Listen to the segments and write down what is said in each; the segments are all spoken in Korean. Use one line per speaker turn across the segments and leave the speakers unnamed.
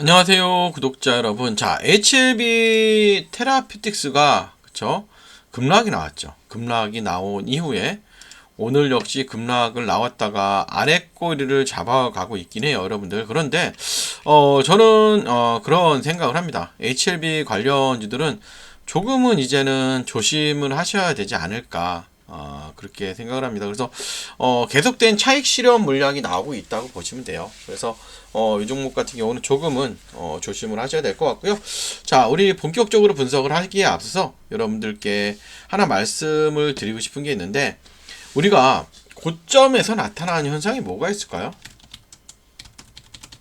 안녕하세요 구독자 여러분. 자 HLB 테라피틱스가 그쵸? 급락이 나왔죠. 급락이 나온 이후에 오늘 역시 급락을 나왔다가 아래 꼬리를 잡아가고 있긴 해요 여러분들. 그런데 어 저는 어 그런 생각을 합니다. HLB 관련주들은 조금은 이제는 조심을 하셔야 되지 않을까 어, 그렇게 생각을 합니다. 그래서 어, 계속된 차익 실현 물량이 나오고 있다고 보시면 돼요. 그래서 어, 이 종목 같은 경우는 조금은 어, 조심을 하셔야 될 것 같고요. 자, 우리 본격적으로 분석을 하기에 앞서서 여러분들께 하나 말씀을 드리고 싶은 게 있는데 우리가 고점에서 나타나는 현상이 뭐가 있을까요?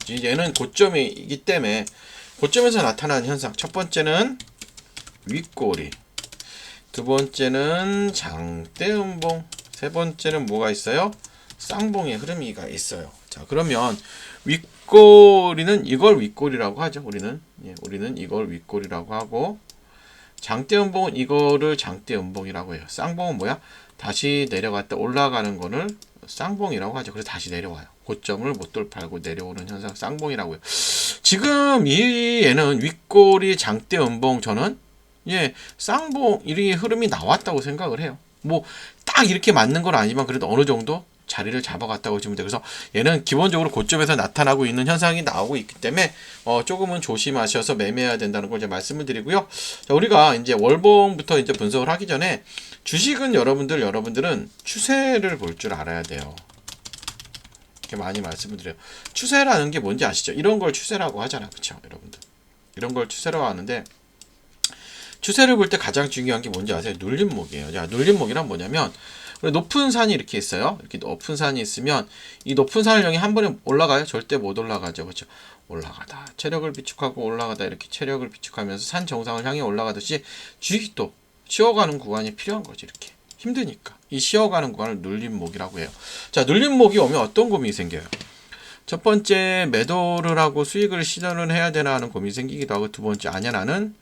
얘는 고점이기 때문에 고점에서 나타나는 현상 첫 번째는 윗꼬리 두 번째는 장대음봉 세 번째는 뭐가 있어요? 쌍봉의 흐름이가 있어요. 자 그러면 윗꼬리는 이걸 윗꼬리라고 하죠. 우리는 예, 우리는 이걸 윗꼬리라고 하고 장대음봉은 이거를 장대음봉이라고 해요. 쌍봉은 뭐야? 다시 내려갔다 올라가는 거를 쌍봉이라고 하죠. 그래서 다시 내려와요. 고점을 못 돌파하고 내려오는 현상 쌍봉이라고요. 지금 이 얘는 윗꼬리 장대음봉 저는 예, 쌍봉 이 흐름이 나왔다고 생각을 해요. 뭐 딱 이렇게 맞는 건 아니지만 그래도 어느 정도 자리를 잡아갔다고 보시면 돼요. 그래서 얘는 기본적으로 고점에서 나타나고 있는 현상이 나오고 있기 때문에 어, 조금은 조심하셔서 매매해야 된다는 걸 이제 말씀을 드리고요. 자, 우리가 이제 월봉부터 이제 분석을 하기 전에 주식은 여러분들 여러분들은 추세를 볼 줄 알아야 돼요. 이렇게 많이 말씀을 드려요. 추세라는 게 뭔지 아시죠? 이런 걸 추세라고 하잖아, 그렇죠, 여러분들. 이런 걸 추세라고 하는데 추세를 볼 때 가장 중요한 게 뭔지 아세요? 눌림목이에요. 자, 눌림목이란 뭐냐면 높은 산이 이렇게 있어요. 이렇게 높은 산이 있으면 이 높은 산을 향해 한 번에 올라가요? 절대 못 올라가죠. 그렇죠? 올라가다 체력을 비축하고 올라가다 이렇게 체력을 비축하면서 산 정상을 향해 올라가듯이 주식도 쉬어가는 구간이 필요한 거죠. 이렇게 힘드니까 이 쉬어가는 구간을 눌림목이라고 해요. 자, 눌림목이 오면 어떤 고민이 생겨요? 첫 번째 매도를 하고 수익을 실현을 해야 되나 하는 고민이 생기기도 하고 두 번째 아니야 나는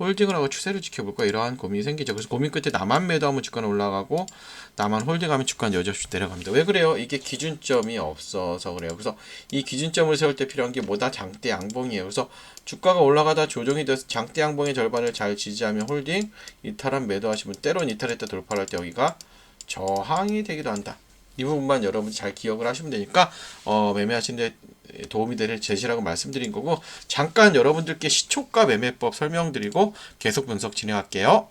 홀딩을 하고 추세를 지켜볼까 이러한 고민이 생기죠. 그래서 고민 끝에 나만 매도하면 주가는 올라가고 나만 홀딩하면 주가는 여지없이 내려갑니다. 왜 그래요? 이게 기준점이 없어서 그래요. 그래서 이 기준점을 세울 때 필요한 게 뭐다? 장대 양봉이에요. 그래서 주가가 올라가다 조정이 돼서 장대 양봉의 절반을 잘 지지하면 홀딩, 이탈한 매도하시면 때론 이탈했다 돌파할 때 여기가 저항이 되기도 한다. 이 부분만 여러분 잘 기억을 하시면 되니까 어, 매매하시는데 도움이 될 제시라고 말씀드린 거고 잠깐 여러분들께 시초가 매매법 설명드리고 계속 분석 진행할게요.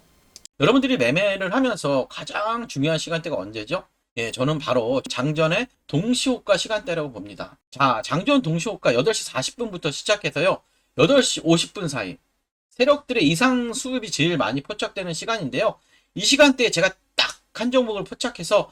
여러분들이 매매를 하면서 가장 중요한 시간대가 언제죠? 예, 저는 바로 장전의 동시호가 시간대라고 봅니다. 자, 장전 동시호가 8시 40분부터 시작해서요. 8시 50분 사이. 세력들의 이상 수급이 제일 많이 포착되는 시간인데요. 이 시간대에 제가 딱 한 종목을 포착해서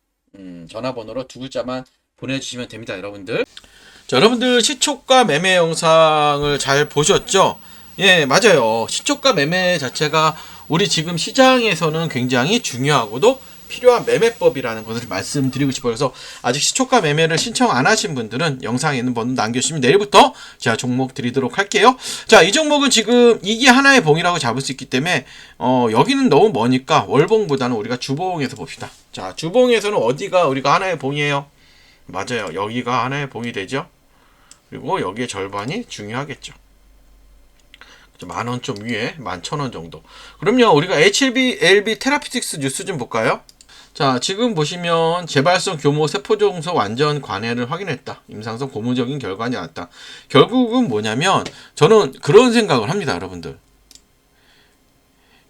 음, 전화번호로 두 글자만 보내주시면 됩니다, 여러분들.
자, 여러분들 시초가 매매 영상을 잘 보셨죠? 예, 맞아요. 시초가 매매 자체가 우리 지금 시장에서는 굉장히 중요하고도 필요한 매매법이라는 것을 말씀드리고 싶어요. 그래서 아직 시초가 매매를 신청 안 하신 분들은 영상에 있는 번호 남겨주시면 내일부터 제가 종목 드리도록 할게요. 자, 이 종목은 지금 이게 하나의 봉이라고 잡을 수 있기 때문에 어, 여기는 너무 머니까 월봉보다는 우리가 주봉에서 봅시다. 자, 주봉에서는 어디가 우리가 하나의 봉이에요? 맞아요. 여기가 하나의 봉이 되죠. 그리고 여기에 절반이 중요하겠죠. 만원 좀 위에 만 천 원 정도. 그럼요, 우리가 HLB, LB 테라피틱스 뉴스 좀 볼까요? 자, 지금 보시면 재발성 교모 세포종소 완전 관해를 확인했다. 임상성 고무적인 결과가 나왔다. 결국은 뭐냐면 저는 그런 생각을 합니다, 여러분들.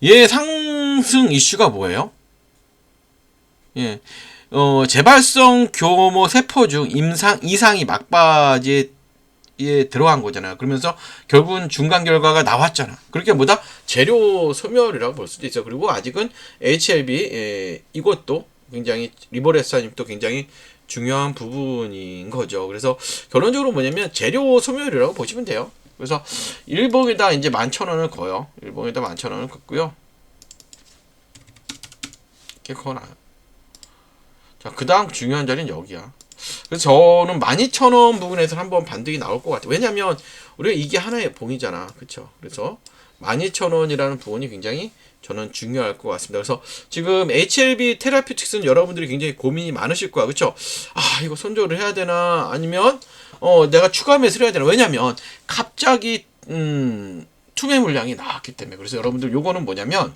얘 상승 이슈가 뭐예요? 예. 어, 재발성 교모 세포 중 임상 이상이 막바지에 에 들어간 거잖아요. 그러면서 결국은 중간 결과가 나왔잖아. 그렇게 뭐다 재료 소멸이라고 볼 수도 있어. 그리고 아직은 HLB 에, 이것도 굉장히 리버레스님도 굉장히 중요한 부분인 거죠. 그래서 결론적으로 뭐냐면 재료 소멸이라고 보시면 돼요. 그래서 일봉에다 이제 만천 원을 거요. 일봉에다 만천 원을 걷고요. 이렇게 거나요. 자, 그 다음 중요한 자리는 여기야. 그래서 저는 12,000원 부분에서 한번 반등이 나올 것 같아요. 왜냐면 우리가 이게 하나의 봉이잖아. 그쵸? 그래서 12,000원이라는 부분이 굉장히 저는 중요할 것 같습니다. 그래서 지금 HLB 테라피틱스는 여러분들이 굉장히 고민이 많으실 거야. 그쵸? 아, 이거 선조를 해야 되나? 아니면, 어, 내가 추가 매수를 해야 되나? 왜냐면 갑자기, 음, 투매 물량이 나왔기 때문에. 그래서 여러분들 요거는 뭐냐면,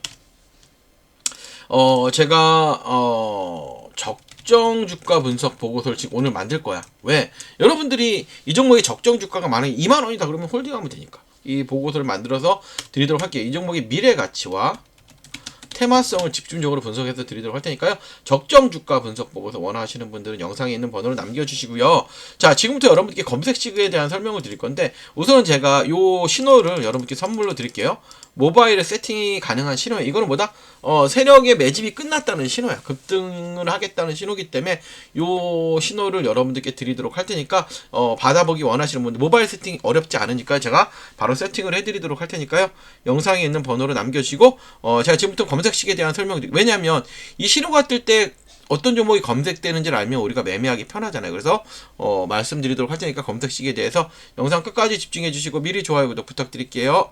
어, 제가, 어, 적 정 주가 분석 보고서를 지금 오늘 만들 거야. 왜? 여러분들이 이 종목의 적정 주가가 만약에 2만 원이다 그러면 홀딩하면 되니까. 이 보고서를 만들어서 드리도록 할게요. 이 종목의 미래 가치와 테마성을 집중적으로 분석해서 드리도록 할 테니까요. 적정 주가 분석 보고서 원하시는 분들은 영상에 있는 번호를 남겨주시고요. 자, 지금부터 여러분께 검색 시그에 대한 설명을 드릴 건데 우선은 제가 요 신호를 여러분께 선물로 드릴게요. 모바일에 세팅이 가능한 신호예요. 이거는 뭐다? 어, 세력의 매집이 끝났다는 신호야. 급등을 하겠다는 신호기 때문에 요 신호를 여러분들께 드리도록 할 테니까 어, 받아보기 원하시는 분들 모바일 세팅 어렵지 않으니까 제가 바로 세팅을 해드리도록 할 테니까요. 영상에 있는 번호를 남겨주시고 어, 제가 지금부터 검색식에 대한 드릴게요. 왜냐하면 이 신호가 뜰 때 어떤 종목이 검색되는지를 알면 우리가 매매하기 편하잖아요. 그래서 어, 말씀드리도록 할 테니까 검색식에 대해서 영상 끝까지 집중해 주시고 미리 좋아요 구독 부탁드릴게요.